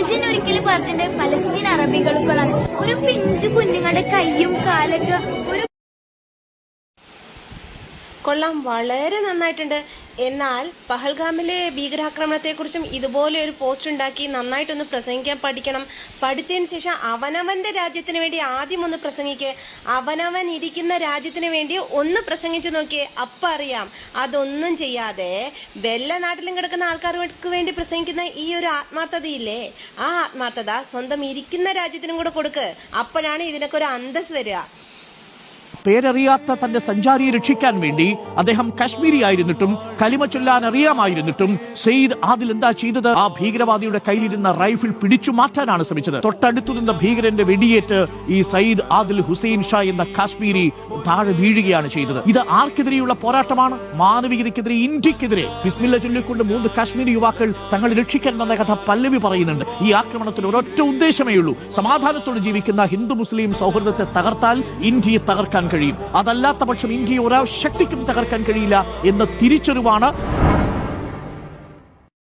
ഗാന്ധിജൻ ഒരിക്കലും പറഞ്ഞിട്ടുണ്ട് ഫലസ്തീൻ അറബികൾക്കുള്ളതാണ് ഒരു പിഞ്ചു കുഞ്ഞുങ്ങളുടെ കൈയും കാലൊക്കെ കൊള്ളാം വളരെ നന്നായിട്ടുണ്ട്. എന്നാൽ പഹൽഗാമിലെ ഭീകരാക്രമണത്തെക്കുറിച്ചും ഇതുപോലെ ഒരു പോസ്റ്റ് ഉണ്ടാക്കി നന്നായിട്ടൊന്ന് പ്രസംഗിക്കാൻ പഠിക്കണം. പഠിച്ചതിന് ശേഷം അവനവന്റെ രാജ്യത്തിന് വേണ്ടി ആദ്യം ഒന്ന് പ്രസംഗിക്കുക അവനവൻ ഇരിക്കുന്ന രാജ്യത്തിന് വേണ്ടി ഒന്ന് പ്രസംഗിച്ച് നോക്കിയേ. അപ്പം അറിയാം. അതൊന്നും ചെയ്യാതെ വെള്ള നാട്ടിലും കിടക്കുന്ന ആൾക്കാർക്ക് വേണ്ടി പ്രസംഗിക്കുന്ന ഈ ഒരു ആത്മാർത്ഥതയില്ലേ? ആ ആത്മാർത്ഥത സ്വന്തം ഇരിക്കുന്ന രാജ്യത്തിനും കൂടെ കൊടുക്ക്. അപ്പോഴാണ് ഇതിനൊക്കെ ഒരു അന്തസ് വരിക. പേരറിയാത്ത തന്റെ സഞ്ചാരിയെ രക്ഷിക്കാൻ വേണ്ടി അദ്ദേഹം കാശ്മീരി ആയിരുന്നിട്ടും കലിമ ചൊല്ലാൻ അറിയാമായിരുന്നിട്ടും സെയ്ദ് ആദിൽ എന്താ ചെയ്തത്? ആ ഭീകരവാദിയുടെ കയ്യിലിരുന്ന റൈഫിൾ പിടിച്ചു മാറ്റാനാണ് ശ്രമിച്ചത്. തൊട്ടടുത്തു നിന്ന ഭീകരന്റെ വെടിയേറ്റ് ഈ സയ്യിദ് ആദിൽ ഹുസൈൻ ഷാ എന്ന കാശ്മീരി താഴെ വീഴുകയാണ് ചെയ്തത്. ഇത് ആർക്കെതിരെയുള്ള പോരാട്ടമാണ്? മാനവികതയ്ക്കെതിരെ ഇന്ത്യക്കെതിരെ. ബിസ്മില്ല ചൊല്ലിക്കൊണ്ട് മൂന്ന് കാശ്മീരി യുവാക്കൾ തങ്ങളെ രക്ഷിക്കാൻ വന്ന കഥ പല്ലവി പറയുന്നുണ്ട്. ഈ ആക്രമണത്തിന് ഒരൊറ്റ ഉദ്ദേശമേ ഉള്ളൂ. സമാധാനത്തോടെ ജീവിക്കുന്ന ഹിന്ദു മുസ്ലിം സൗഹൃദത്തെ തകർത്താൽ ഇന്ത്യയെ തകർക്കാൻ കഴിയും. അതല്ലാത്ത പക്ഷം ഇന്ത്യയെ ഒരാ ശക്തിക്കും തകർക്കാൻ കഴിയില്ല എന്ന തിരിച്ചറിവാണ്